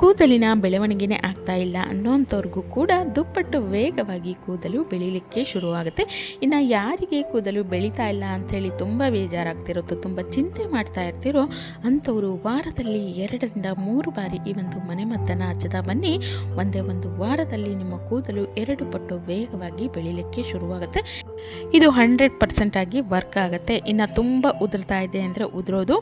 ಕೂದಲಿನ ಬೆಳವಣಿಗೆನೇ ಆಗ್ತಾ ಇಲ್ಲ ಅನ್ನೋಂಥವ್ರಿಗೂ ಕೂಡ ದುಪ್ಪಟ್ಟು ವೇಗವಾಗಿ ಕೂದಲು ಬೆಳೀಲಿಕ್ಕೆ ಶುರುವಾಗುತ್ತೆ. ಇನ್ನು ಯಾರಿಗೆ ಕೂದಲು ಬೆಳೀತಾ ಇಲ್ಲ ಅಂಥೇಳಿ ತುಂಬ ಬೇಜಾರಾಗ್ತಿರೋದು ತುಂಬ ಚಿಂತೆ ಮಾಡ್ತಾ ಇರ್ತಿರೋ ಅಂಥವರು ವಾರದಲ್ಲಿ ಎರಡರಿಂದ ಮೂರು ಬಾರಿ ಈ ಒಂದು ಮನೆಮದ್ದನ್ನು ಹಚ್ಚದ ಬನ್ನಿ. ಒಂದೇ ಒಂದು ವಾರದಲ್ಲಿ ನಿಮ್ಮ ಕೂದಲು ಎರಡು ಪಟ್ಟು ವೇಗವಾಗಿ ಬೆಳೀಲಿಕ್ಕೆ ಶುರುವಾಗುತ್ತೆ. ಇದು ಹಂಡ್ರೆಡ್ ಪರ್ಸೆಂಟ್ ಆಗಿ ವರ್ಕ್ ಆಗುತ್ತೆ. ಇನ್ನು ತುಂಬ ಉದುರ್ತಾ ಇದೆ ಅಂದರೆ ಉದುರೋದು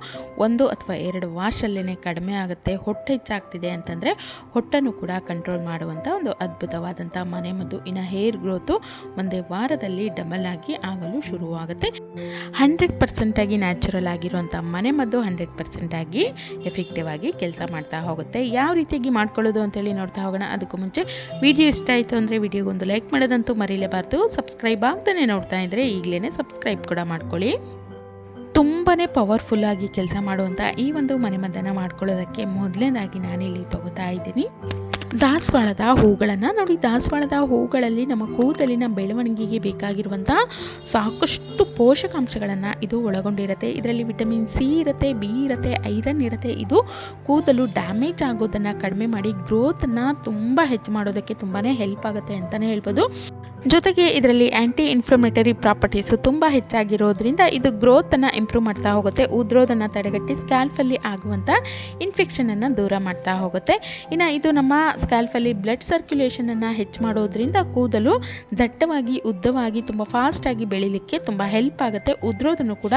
ಒಂದು ಅಥವಾ ಎರಡು ವಾಶಲ್ಲೇ ಕಡಿಮೆ ಆಗುತ್ತೆ. ಹೊಟ್ಟೆ ಹೆಚ್ಚಾಗ್ತಿದೆ ಅಂತಂದರೆ ಹೊಟ್ಟೆನೂ ಕೂಡ ಕಂಟ್ರೋಲ್ ಮಾಡುವಂಥ ಒಂದು ಅದ್ಭುತವಾದಂಥ ಮನೆಮದ್ದು ಇನ್ನು ಹೇರ್ ಗ್ರೋತು ಒಂದೇ ವಾರದಲ್ಲಿ ಡಬಲ್ ಆಗಿ ಆಗಲು ಶುರುವಾಗುತ್ತೆ. ಹಂಡ್ರೆಡ್ ಪರ್ಸೆಂಟಾಗಿ ನ್ಯಾಚುರಲ್ ಆಗಿರುವಂಥ ಮನೆಮದ್ದು ಹಂಡ್ರೆಡ್ ಪರ್ಸೆಂಟಾಗಿ ಎಫೆಕ್ಟಿವ್ ಆಗಿ ಕೆಲಸ ಮಾಡ್ತಾ ಹೋಗುತ್ತೆ. ಯಾವ ರೀತಿಯಾಗಿ ಮಾಡ್ಕೊಳ್ಳೋದು ಅಂತೇಳಿ ನೋಡ್ತಾ ಹೋಗೋಣ. ಅದಕ್ಕೂ ಮುಂಚೆ ವಿಡಿಯೋ ಇಷ್ಟ ಆಯಿತು ಅಂದರೆ ವಿಡಿಯೋಗೊಂದು ಲೈಕ್ ಮಾಡೋದಂತೂ ಮರೀಲೇಬಾರ್ದು. ಸಬ್ಸ್ಕ್ರೈಬ್ ಆಗ್ತಾನೆ ನೋಡ್ತಾ ಇದ್ದರೆ ಈಗಲೇ ಸಬ್ಸ್ಕ್ರೈಬ್ ಕೂಡ ಮಾಡ್ಕೊಳ್ಳಿ. ತುಂಬಾ ಪವರ್ಫುಲ್ಲಾಗಿ ಕೆಲಸ ಮಾಡುವಂಥ ಈ ಒಂದು ಮನೆಮದ್ದನ್ನು ಮಾಡ್ಕೊಳ್ಳೋದಕ್ಕೆ ಮೊದಲನೇದಾಗಿ ನಾನಿಲ್ಲಿ ತಗೋತಾ ಇದ್ದೀನಿ. ದಾಸವಾಳದ ಹೂಗಳನ್ನು ನೋಡಿ, ದಾಸವಾಳದ ಹೂಗಳಲ್ಲಿ ನಮ್ಮ ಕೂದಲಿನ ಬೆಳವಣಿಗೆಗೆ ಬೇಕಾಗಿರುವಂಥ ಸಾಕಷ್ಟು ಪೋಷಕಾಂಶಗಳನ್ನು ಇದು ಒಳಗೊಂಡಿರುತ್ತೆ. ಇದರಲ್ಲಿ ವಿಟಮಿನ್ ಸಿ ಇರುತ್ತೆ ಬಿ ಇರುತ್ತೆ ಐರನ್ ಇರುತ್ತೆ. ಇದು ಕೂದಲು ಡ್ಯಾಮೇಜ್ ಆಗೋದನ್ನು ಕಡಿಮೆ ಮಾಡಿ ಗ್ರೋತನ್ನು ತುಂಬ ಹೆಚ್ಚು ಮಾಡೋದಕ್ಕೆ ತುಂಬಾ ಹೆಲ್ಪ್ ಆಗುತ್ತೆ ಅಂತಲೇ ಹೇಳ್ಬೋದು. ಜೊತೆಗೆ ಇದರಲ್ಲಿ ಆ್ಯಂಟಿ ಇನ್ಫ್ಲಮೇಟರಿ ಪ್ರಾಪರ್ಟೀಸು ತುಂಬ ಹೆಚ್ಚಾಗಿರೋದ್ರಿಂದ ಇದು ಗ್ರೋತನ್ನು ಇಂಪ್ರೂವ್ ಮಾಡ್ತಾ ಹೋಗುತ್ತೆ. ಉದ್ರೋದನ್ನು ತಡೆಗಟ್ಟಿ ಸ್ಕ್ಯಾಲ್ಫಲ್ಲಿ ಆಗುವಂಥ ಇನ್ಫೆಕ್ಷನನ್ನು ದೂರ ಮಾಡ್ತಾ ಹೋಗುತ್ತೆ. ಇನ್ನು ಇದು ನಮ್ಮ ಸ್ಕ್ಯಾಲ್ಫಲ್ಲಿ ಬ್ಲಡ್ ಸರ್ಕ್ಯುಲೇಷನನ್ನು ಹೆಚ್ಚು ಮಾಡೋದ್ರಿಂದ ಕೂದಲು ದಟ್ಟವಾಗಿ, ಉದ್ದವಾಗಿ, ತುಂಬ ಫಾಸ್ಟಾಗಿ ಬೆಳೀಲಿಕ್ಕೆ ತುಂಬ ಹೆಲ್ಪ್ ಆಗುತ್ತೆ. ಉದ್ರೋದನ್ನು ಕೂಡ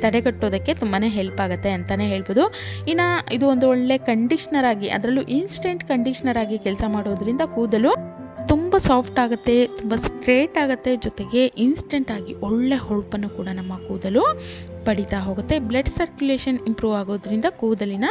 ತಡೆಗಟ್ಟೋದಕ್ಕೆ ತುಂಬಾ ಹೆಲ್ಪ್ ಆಗುತ್ತೆ ಅಂತಲೇ ಹೇಳ್ಬೋದು. ಇನ್ನು ಇದು ಒಂದು ಒಳ್ಳೆ ಕಂಡೀಷ್ನರ್ ಆಗಿ, ಅದರಲ್ಲೂ ಇನ್ಸ್ಟೆಂಟ್ ಕಂಡೀಷ್ನರ್ ಆಗಿ ಕೆಲಸ ಮಾಡೋದ್ರಿಂದ ಕೂದಲು ತುಂಬ ಸಾಫ್ಟ್ ಆಗುತ್ತೆ, ತುಂಬ ಸ್ಟ್ರೇಟ್ ಆಗುತ್ತೆ, ಜೊತೆಗೆ ಇನ್ಸ್ಟೆಂಟಾಗಿ ಒಳ್ಳೆ ಹೊಳಪನ್ನು ಕೂಡ ನಮ್ಮ ಕೂದಲು ಪಡಿತಾ ಹೋಗುತ್ತೆ. ಬ್ಲಡ್ ಸರ್ಕ್ಯುಲೇಷನ್ ಇಂಪ್ರೂವ್ ಆಗೋದ್ರಿಂದ ಕೂದಲಿನ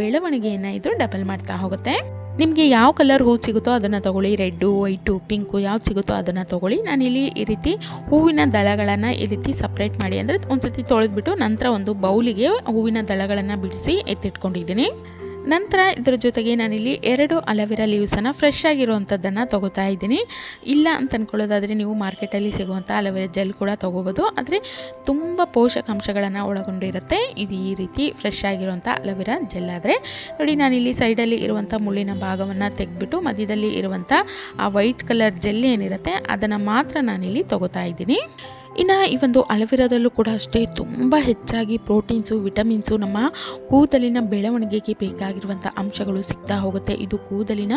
ಬೆಳವಣಿಗೆಯನ್ನು ಇದು ಡಬಲ್ ಮಾಡ್ತಾ ಹೋಗುತ್ತೆ. ನಿಮಗೆ ಯಾವ ಕಲರ್ ಹೂ ಸಿಗುತ್ತೋ ಅದನ್ನು ತೊಗೊಳ್ಳಿ. ರೆಡ್ಡು ವೈಟು ಪಿಂಕು ಯಾವ್ದು ಸಿಗುತ್ತೋ ಅದನ್ನು ತೊಗೊಳ್ಳಿ. ನಾನಿಲ್ಲಿ ಈ ರೀತಿ ಹೂವಿನ ದಳಗಳನ್ನು ಈ ರೀತಿ ಸಪ್ರೇಟ್ ಮಾಡಿ ಅಂದರೆ ಒಂದು ಸತಿ ತೊಳೆದ್ಬಿಟ್ಟು ನಂತರ ಒಂದು ಬೌಲಿಗೆ ಹೂವಿನ ದಳಗಳನ್ನು ಬಿಡಿಸಿ ಎತ್ತಿಟ್ಕೊಂಡಿದ್ದೀನಿ. ನಂತರ ಇದ್ರ ಜೊತೆಗೆ ನಾನಿಲ್ಲಿ ಎರಡು ಅಲೋವೆರಾ ಲೀವ್ಸನ್ನು ಫ್ರೆಶ್ ಆಗಿರುವಂಥದ್ದನ್ನು ತೊಗೋತಾ ಇದ್ದೀನಿ. ಇಲ್ಲ ಅಂತ ಅಂದ್ಕೊಳ್ಳೋದಾದರೆ ನೀವು ಮಾರ್ಕೆಟಲ್ಲಿ ಸಿಗುವಂಥ ಅಲೋವೆರಾ ಜೆಲ್ ಕೂಡ ತೊಗೋಬೋದು. ಆದರೆ ತುಂಬ ಪೋಷಕಾಂಶಗಳನ್ನು ಒಳಗೊಂಡಿರುತ್ತೆ. ಇದು ಈ ರೀತಿ ಫ್ರೆಶ್ ಆಗಿರುವಂಥ ಅಲೋವೆರಾ ಜೆಲ್ ಆದರೆ. ನೋಡಿ, ನಾನಿಲ್ಲಿ ಸೈಡಲ್ಲಿ ಇರುವಂಥ ಮುಳ್ಳಿನ ಭಾಗವನ್ನು ತೆಗೆದ್ಬಿಟ್ಟು ಮಧ್ಯದಲ್ಲಿ ಇರುವಂಥ ಆ ವೈಟ್ ಕಲರ್ ಜೆಲ್ ಏನಿರುತ್ತೆ, ಅದನ್ನು ಮಾತ್ರ ನಾನಿಲ್ಲಿ ತೊಗೋತಾ ಇದ್ದೀನಿ. ಇನ್ನು ಈ ಒಂದು ಅಲವಿರಾದಲ್ಲೂ ಕೂಡ ಅಷ್ಟೇ, ತುಂಬ ಹೆಚ್ಚಾಗಿ ಪ್ರೋಟೀನ್ಸು, ವಿಟಮಿನ್ಸು ನಮ್ಮ ಕೂದಲಿನ ಬೆಳವಣಿಗೆಗೆ ಬೇಕಾಗಿರುವಂಥ ಅಂಶಗಳು ಸಿಗ್ತಾ ಹೋಗುತ್ತೆ. ಇದು ಕೂದಲಿನ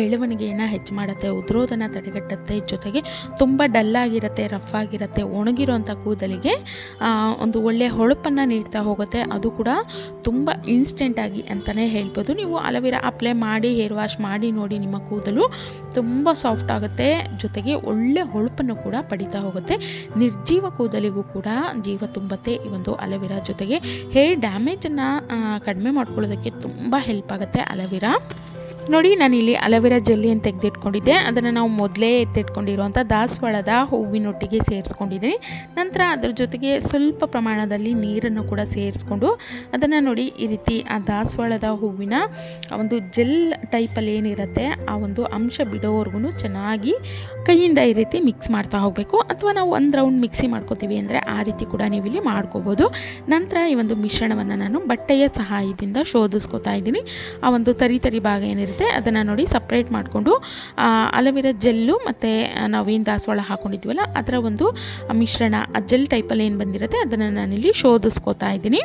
ಬೆಳವಣಿಗೆಯನ್ನು ಹೆಚ್ಚು ಮಾಡುತ್ತೆ ಉದ್ರೋದನ್ನು ತಡೆಗಟ್ಟುತ್ತೆ, ಜೊತೆಗೆ ತುಂಬ ಡಲ್ಲಾಗಿರುತ್ತೆ ರಫ್ ಆಗಿರುತ್ತೆ ಒಣಗಿರುವಂಥ ಕೂದಲಿಗೆ ಒಂದು ಒಳ್ಳೆಯ ಹೊಳಪನ್ನು ನೀಡ್ತಾ ಹೋಗುತ್ತೆ. ಅದು ಕೂಡ ತುಂಬ ಇನ್ಸ್ಟೆಂಟಾಗಿ ಅಂತಲೇ ಹೇಳ್ಬೋದು. ನೀವು ಅಲವಿರಾ ಅಪ್ಲೈ ಮಾಡಿ ಹೇರ್ ವಾಶ್ ಮಾಡಿ, ನೋಡಿ ನಿಮ್ಮ ಕೂದಲು ತುಂಬ ಸಾಫ್ಟ್ ಆಗುತ್ತೆ, ಜೊತೆಗೆ ಒಳ್ಳೆ ಹೊಳಪನ್ನು ಕೂಡ ಪಡಿತಾ ಹೋಗುತ್ತೆ. ನಿರ್ಜೀವ ಕೂದಲಿಗೂ ಕೂಡ ಜೀವ ತುಂಬತ್ತೆ ಈ ಒಂದು ಅಲವಿರಾ ಜೊತೆಗೆ ಹೇರ್ ಡ್ಯಾಮೇಜನ್ನು ಕಡಿಮೆ ಮಾಡ್ಕೊಳ್ಳೋದಕ್ಕೆ ತುಂಬ ಹೆಲ್ಪ್ ಆಗುತ್ತೆ ಅಲೋವೆರಾ. ನೋಡಿ, ನಾನಿಲ್ಲಿ ಅಲೋವೆರಾ ಜಲ್ಲಿ ಅಂತ ತೆಗೆದಿಟ್ಕೊಂಡಿದ್ದೆ. ಅದನ್ನು ನಾವು ಮೊದಲೇ ಎತ್ತಿಟ್ಕೊಂಡಿರುವಂಥ ದಾಸವಾಳದ ಹೂವಿನೊಟ್ಟಿಗೆ ಸೇರಿಸ್ಕೊಂಡಿದ್ದೀನಿ. ನಂತರ ಅದ್ರ ಜೊತೆಗೆ ಸ್ವಲ್ಪ ಪ್ರಮಾಣದಲ್ಲಿ ನೀರನ್ನು ಕೂಡ ಸೇರಿಸ್ಕೊಂಡು ಅದನ್ನು ನೋಡಿ ಈ ರೀತಿ ಆ ದಾಸವಾಳದ ಹೂವಿನ ಒಂದು ಜೆಲ್ ಟೈಪಲ್ಲಿ ಏನಿರುತ್ತೆ, ಆ ಒಂದು ಅಂಶ ಬಿಡೋವರೆಗೂ ಚೆನ್ನಾಗಿ ಕೈಯಿಂದ ಈ ರೀತಿ ಮಿಕ್ಸ್ ಮಾಡ್ತಾ ಹೋಗಬೇಕು. ಅಥವಾ ನಾವು ಒಂದು ರೌಂಡ್ ಮಿಕ್ಸಿ ಮಾಡ್ಕೋತೀವಿ ಅಂದರೆ ಆ ರೀತಿ ಕೂಡ ನೀವು ಇಲ್ಲಿ ಮಾಡ್ಕೋಬೋದು. ನಂತರ ಈ ಒಂದು ಮಿಶ್ರಣವನ್ನು ನಾನು ಬಟ್ಟೆಯ ಸಹಾಯದಿಂದ ಶೋಧಿಸ್ಕೊತಾ ಇದ್ದೀನಿ. ಆ ಒಂದು ತರಿ ತರಿ ಭಾಗ ಏನಿರುತ್ತೆ ಅದನ್ನು ನೋಡಿ ಸಪ್ರೇಟ್ ಮಾಡಿಕೊಂಡು ಅಲವಿರ ಜೆಲ್ಲು ಮತ್ತು ನಾವೇನು ದಾಸವಾಳ ಹಾಕ್ಕೊಂಡಿದ್ವಲ್ಲ ಅದರ ಒಂದು ಮಿಶ್ರಣ, ಆ ಜೆಲ್ ಟೈಪಲ್ಲಿ ಏನು ಬಂದಿರುತ್ತೆ, ಅದನ್ನು ನಾನಿಲ್ಲಿ ಶೋಧಿಸ್ಕೊತಾ ಇದ್ದೀನಿ.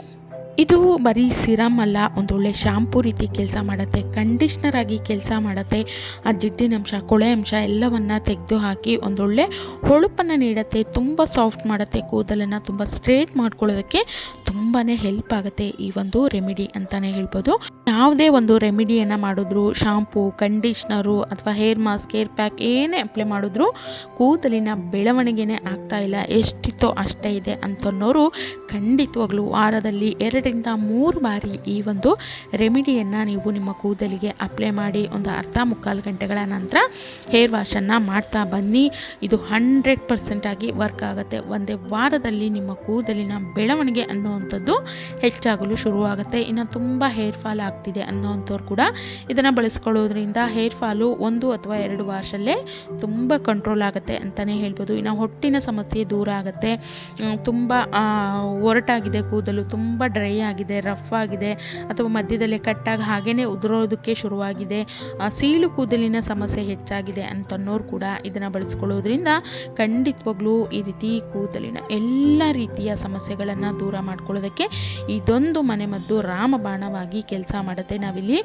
ಇದು ಬರೀ ಸಿರಮ್ ಅಲ್ಲ, ಒಂದೊಳ್ಳೆ ಶಾಂಪೂ ರೀತಿ ಕೆಲಸ ಮಾಡುತ್ತೆ ಕಂಡೀಷ್ನರ್ ಆಗಿ ಕೆಲಸ ಮಾಡುತ್ತೆ. ಆ ಜಿಡ್ಡಿನ ಅಂಶ, ಕೊಳೆ ಅಂಶ ಎಲ್ಲವನ್ನು ತೆಗೆದು ಹಾಕಿ ಒಂದೊಳ್ಳೆ ಹೊಳಪನ್ನು ನೀಡುತ್ತೆ, ತುಂಬ ಸಾಫ್ಟ್ ಮಾಡುತ್ತೆ, ಕೂದಲನ್ನು ತುಂಬ ಸ್ಟ್ರೇಟ್ ಮಾಡ್ಕೊಳ್ಳೋದಕ್ಕೆ ತುಂಬಾ ಹೆಲ್ಪ್ ಆಗುತ್ತೆ ಈ ಒಂದು ರೆಮಿಡಿ ಅಂತಲೇ ಹೇಳ್ಬೋದು. ಯಾವುದೇ ಒಂದು ರೆಮಿಡಿಯನ್ನು ಮಾಡಿದ್ರು, ಶಾಂಪೂ, ಕಂಡೀಷ್ನರು ಅಥವಾ ಹೇರ್ ಮಾಸ್ಕ್, ಹೇರ್ ಪ್ಯಾಕ್ ಏನೇ ಅಪ್ಲೈ ಮಾಡಿದ್ರು ಕೂದಲಿನ ಬೆಳವಣಿಗೆನೇ ಆಗ್ತಾ ಇಲ್ಲ, ಎಷ್ಟಿತ್ತೋ ಅಷ್ಟೇ ಇದೆ ಅಂತನ್ನೋರು ಖಂಡಿತವಾಗ್ಲೂ ವಾರದಲ್ಲಿ ಎರಡರಿಂದ ಮೂರು ಬಾರಿ ಈ ಒಂದು ರೆಮಿಡಿಯನ್ನು ನೀವು ನಿಮ್ಮ ಕೂದಲಿಗೆ ಅಪ್ಲೈ ಮಾಡಿ ಒಂದು ಅರ್ಧ ಮುಕ್ಕಾಲು ಗಂಟೆಗಳ ನಂತರ ಹೇರ್ ವಾಶನ್ನು ಮಾಡ್ತಾ ಬನ್ನಿ. ಇದು ಹಂಡ್ರೆಡ್ ಪರ್ಸೆಂಟಾಗಿ ವರ್ಕ್ ಆಗುತ್ತೆ. ಒಂದೇ ವಾರದಲ್ಲಿ ನಿಮ್ಮ ಕೂದಲಿನ ಬೆಳವಣಿಗೆ ಅನ್ನುವಂಥದ್ದು ಹೆಚ್ಚಾಗಲು ಶುರುವಾಗುತ್ತೆ. ಇನ್ನು ತುಂಬ ಹೇರ್ ಫಾಲ್ ಆಗ್ತಿದೆ ಅನ್ನೋವಂಥವ್ರು ಕೂಡ ಇದನ್ನು ಬಳಸ್ಕೊಳ್ಳೋದ್ರಿಂದ ಹೇರ್ ಫಾಲು ಒಂದು ಅಥವಾ ಎರಡು ವಾಶಲ್ಲೇ ತುಂಬ ಕಂಟ್ರೋಲ್ ಆಗುತ್ತೆ ಅಂತಲೇ ಹೇಳ್ಬೋದು. ಇನ್ನು ಹೊಟ್ಟಿನ ಸಮಸ್ಯೆ ದೂರ ಆಗುತ್ತೆ. ತುಂಬ ಒರಟಾಗಿದೆ ಕೂದಲು, ತುಂಬ ಡ್ರೈ ಡ್ರೈ ಆಗಿದೆ ರಫ್ ಆಗಿದೆ ಅಥವಾ ಮಧ್ಯದಲ್ಲಿ ಕಟ್ಟಾಗಿ ಹಾಗೇ ಉದುರೋದಕ್ಕೆ ಶುರುವಾಗಿದೆ. ಸೀಳು ಕೂದಲಿನ ಸಮಸ್ಯೆ ಹೆಚ್ಚಾಗಿದೆ ಅಂತನ್ನೋರು ಕೂಡ ಇದನ್ನು ಬಳಸ್ಕೊಳ್ಳೋದ್ರಿಂದ ಖಂಡಿತವಾಗ್ಲೂ ಈ ರೀತಿ ಕೂದಲಿನ ಎಲ್ಲ ರೀತಿಯ ಸಮಸ್ಯೆಗಳನ್ನು ದೂರ ಮಾಡ್ಕೊಳ್ಳೋದಕ್ಕೆ ಇದೊಂದು ಮನೆಮದ್ದು ರಾಮಬಾಣವಾಗಿ ಕೆಲಸ ಮಾಡುತ್ತೆ. ನಾವಿಲ್ಲಿ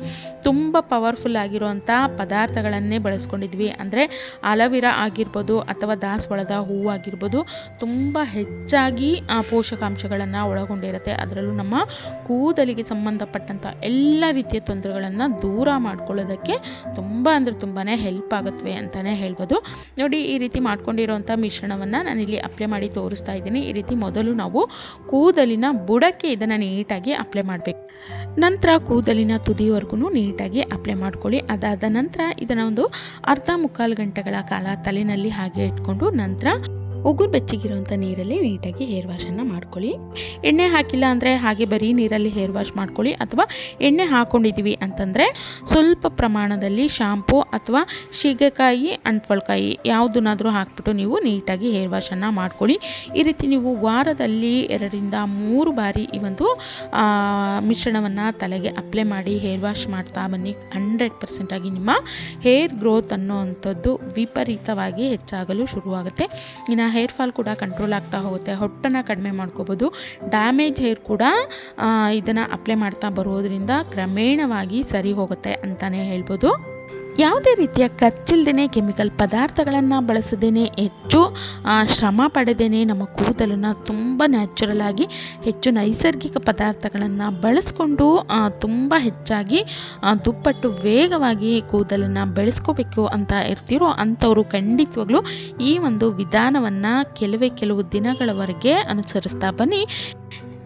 ತುಂಬ ಪವರ್ಫುಲ್ ಆಗಿರುವಂಥ ಪದಾರ್ಥಗಳನ್ನೇ ಬಳಸ್ಕೊಂಡಿದ್ವಿ. ಅಂದರೆ ಅಲವಿರಾ ಆಗಿರ್ಬೋದು ಅಥವಾ ದಾಸವಾಳದ ಹೂವು ಆಗಿರ್ಬೋದು ತುಂಬ ಹೆಚ್ಚಾಗಿ ಪೋಷಕಾಂಶಗಳನ್ನು ಒಳಗೊಂಡಿರುತ್ತೆ. ಅದರಲ್ಲೂ ನಮ್ಮ ಕೂದಲಿಗೆ ಸಂಬಂಧಪಟ್ಟಂಥ ಎಲ್ಲ ರೀತಿಯ ತೊಂದರೆಗಳನ್ನು ದೂರ ಮಾಡ್ಕೊಳ್ಳೋದಕ್ಕೆ ತುಂಬ ಅಂದರೆ ತುಂಬಾ ಹೆಲ್ಪ್ ಆಗುತ್ತವೆ ಅಂತಲೇ ಹೇಳ್ಬೋದು. ನೋಡಿ, ಈ ರೀತಿ ಮಾಡ್ಕೊಂಡಿರೋವಂಥ ಮಿಶ್ರಣವನ್ನು ನಾನಿಲ್ಲಿ ಅಪ್ಲೈ ಮಾಡಿ ತೋರಿಸ್ತಾ ಇದ್ದೀನಿ. ಈ ರೀತಿ ಮೊದಲು ನಾವು ಕೂದಲಿನ ಬುಡಕ್ಕೆ ಇದನ್ನು ನೀಟಾಗಿ ಅಪ್ಲೈ ಮಾಡಬೇಕು. ನಂತರ ಕೂದಲಿನ ತುದಿವರೆಗೂ ನೀಟಾಗಿ ಅಪ್ಲೈ ಮಾಡ್ಕೊಳ್ಳಿ. ಅದಾದ ನಂತರ ಇದನ್ನು ಒಂದು ಅರ್ಧ ಮುಕ್ಕಾಲು ಗಂಟೆಗಳ ಕಾಲ ತಲೆನಲ್ಲಿ ಹಾಗೆ ಇಟ್ಕೊಂಡು ನಂತರ ಉಗುರು ಬೆಚ್ಚಗಿರುವಂಥ ನೀರಲ್ಲಿ ನೀಟಾಗಿ ಹೇರ್ ವಾಶನ್ನು ಮಾಡ್ಕೊಳ್ಳಿ. ಎಣ್ಣೆ ಹಾಕಿಲ್ಲ ಅಂದರೆ ಹಾಗೆ ಬರೀ ನೀರಲ್ಲಿ ಹೇರ್ ವಾಶ್ ಮಾಡ್ಕೊಳ್ಳಿ ಅಥವಾ ಎಣ್ಣೆ ಹಾಕ್ಕೊಂಡಿದ್ದೀವಿ ಅಂತಂದರೆ ಸ್ವಲ್ಪ ಪ್ರಮಾಣದಲ್ಲಿ ಶಾಂಪು ಅಥವಾ ಶೀಗೆಕಾಯಿ ಅಂಟ್ವಳ್ಕಾಯಿ ಯಾವುದನ್ನಾದರೂ ಹಾಕ್ಬಿಟ್ಟು ನೀವು ನೀಟಾಗಿ ಹೇರ್ ವಾಶನ್ನು ಮಾಡ್ಕೊಳ್ಳಿ. ಈ ರೀತಿ ನೀವು ವಾರದಲ್ಲಿ ಎರಡರಿಂದ ಮೂರು ಬಾರಿ ಈ ಒಂದು ಮಿಶ್ರಣವನ್ನು ತಲೆಗೆ ಅಪ್ಲೈ ಮಾಡಿ ಹೇರ್ ವಾಶ್ ಮಾಡ್ತಾ ಬನ್ನಿ. ಹಂಡ್ರೆಡ್ ಪರ್ಸೆಂಟಾಗಿ ನಿಮ್ಮ ಹೇರ್ ಗ್ರೋತ್ ಅನ್ನೋ ಅಂಥದ್ದು ವಿಪರೀತವಾಗಿ ಹೆಚ್ಚಾಗಲು ಶುರುವಾಗುತ್ತೆ. ಇನ್ನು ಹೇರ್ ಫಾಲ್ ಕೂಡ ಕಂಟ್ರೋಲ್ ಆಗ್ತಾ ಹೋಗುತ್ತೆ. ಹೊಟ್ಟನ್ನು ಕಡಿಮೆ ಮಾಡ್ಕೋಬೋದು. ಡ್ಯಾಮೇಜ್ ಹೇರ್ ಕೂಡ ಇದನ್ನು ಅಪ್ಲೈ ಮಾಡ್ತಾ ಬರೋದ್ರಿಂದ ಕ್ರಮೇಣವಾಗಿ ಸರಿ ಹೋಗುತ್ತೆ ಅಂತಲೇ ಹೇಳ್ಬೋದು. ಯಾವುದೇ ರೀತಿಯ ಖರ್ಚಿಲ್ದೇ ಕೆಮಿಕಲ್ ಪದಾರ್ಥಗಳನ್ನು ಬಳಸದೇ ಹೆಚ್ಚು ಶ್ರಮ ಪಡೆದೇ ನಮ್ಮ ಕೂದಲನ್ನು ತುಂಬ ನ್ಯಾಚುರಲ್ ಆಗಿ ಹೆಚ್ಚು ನೈಸರ್ಗಿಕ ಪದಾರ್ಥಗಳನ್ನು ಬಳಸ್ಕೊಂಡು ತುಂಬ ಹೆಚ್ಚಾಗಿ ದುಪ್ಪಟ್ಟು ವೇಗವಾಗಿ ಕೂದಲನ್ನು ಬೆಳೆಸ್ಕೋಬೇಕು ಅಂತ ಇರ್ತಿರೋ ಅಂಥವರು ಖಂಡಿತವಾಗ್ಲೂ ಈ ಒಂದು ವಿಧಾನವನ್ನು ಕೆಲವೇ ಕೆಲವು ದಿನಗಳವರೆಗೆ ಅನುಸರಿಸ್ತಾ ಬನ್ನಿ.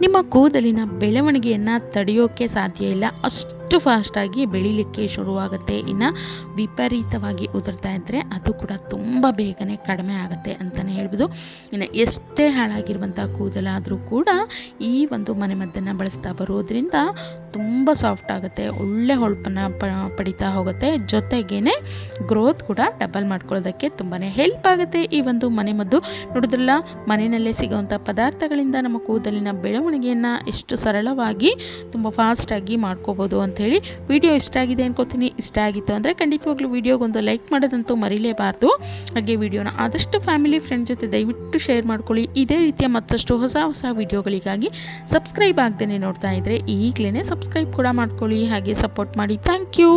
ನಿಮ್ಮ ಕೂದಲಿನ ಬೆಳವಣಿಗೆಯನ್ನು ತಡೆಯೋಕೆ ಸಾಧ್ಯ ಇಲ್ಲ. ಅಷ್ಟು ಫಾಸ್ಟಾಗಿ ಬೆಳೀಲಿಕ್ಕೆ ಶುರುವಾಗುತ್ತೆ. ಇನ್ನು ವಿಪರೀತವಾಗಿ ಉದುರ್ತಾ ಇದ್ದರೆ ಅದು ಕೂಡ ತುಂಬ ಬೇಗನೆ ಕಡಿಮೆ ಆಗುತ್ತೆ ಅಂತಲೇ ಹೇಳ್ಬೋದು. ಇನ್ನು ಎಷ್ಟೇ ಹಾಳಾಗಿರುವಂಥ ಕೂದಲಾದರೂ ಕೂಡ ಈ ಒಂದು ಮನೆಮದ್ದನ್ನು ಬಳಸ್ತಾ ಬರೋದ್ರಿಂದ ತುಂಬ ಸಾಫ್ಟ್ ಆಗುತ್ತೆ, ಒಳ್ಳೆ ಹೊಳಪನ್ನು ಪಡಿತಾ ಹೋಗುತ್ತೆ. ಜೊತೆಗೇ ಗ್ರೋತ್ ಕೂಡ ಡಬಲ್ ಮಾಡ್ಕೊಳ್ಳೋದಕ್ಕೆ ತುಂಬಾ ಹೆಲ್ಪ್ ಆಗುತ್ತೆ ಈ ಒಂದು ಮನೆಮದ್ದು ನೋಡಿದ್ರಲ್ಲ, ಮನೆಯಲ್ಲೇ ಸಿಗುವಂಥ ಪದಾರ್ಥಗಳಿಂದ ನಮ್ಮ ಕೂದಲಿನ ಬೆಳವಣಿಗೆಯನ್ನು ಎಷ್ಟು ಸರಳವಾಗಿ, ತುಂಬ ಫಾಸ್ಟಾಗಿ ಮಾಡ್ಕೋಬೋದು ಅಂಥೇಳಿ ವಿಡಿಯೋ ಇಷ್ಟ ಆಗಿದೆ ಅನ್ಕೋತೀನಿ. ಇಷ್ಟ ಆಗಿತ್ತು ಅಂದರೆ ಖಂಡಿತವಾಗ್ಲೂ ವಿಡಿಯೋಗೊಂದು ಲೈಕ್ ಮಾಡೋದಂತೂ ಮರಿಲೇಬಾರ್ದು. ಹಾಗೆ ವಿಡಿಯೋನ ಆದಷ್ಟು ಫ್ಯಾಮಿಲಿ, ಫ್ರೆಂಡ್ ಜೊತೆ ದಯವಿಟ್ಟು ಶೇರ್ ಮಾಡ್ಕೊಳ್ಳಿ. ಇದೇ ರೀತಿಯ ಮತ್ತಷ್ಟು ಹೊಸ ಹೊಸ ವಿಡಿಯೋಗಳಿಗಾಗಿ ಸಬ್ಸ್ಕ್ರೈಬ್ ಆಗದೇ ನೋಡ್ತಾ ಇದ್ದರೆ ಈಗಲೇ ಸಬ್ಸ್ಕ್ರೈಬ್ ಕೂಡ ಮಾಡ್ಕೊಳ್ಳಿ. ಹಾಗೆ ಸಪೋರ್ಟ್ ಮಾಡಿ. Thank you.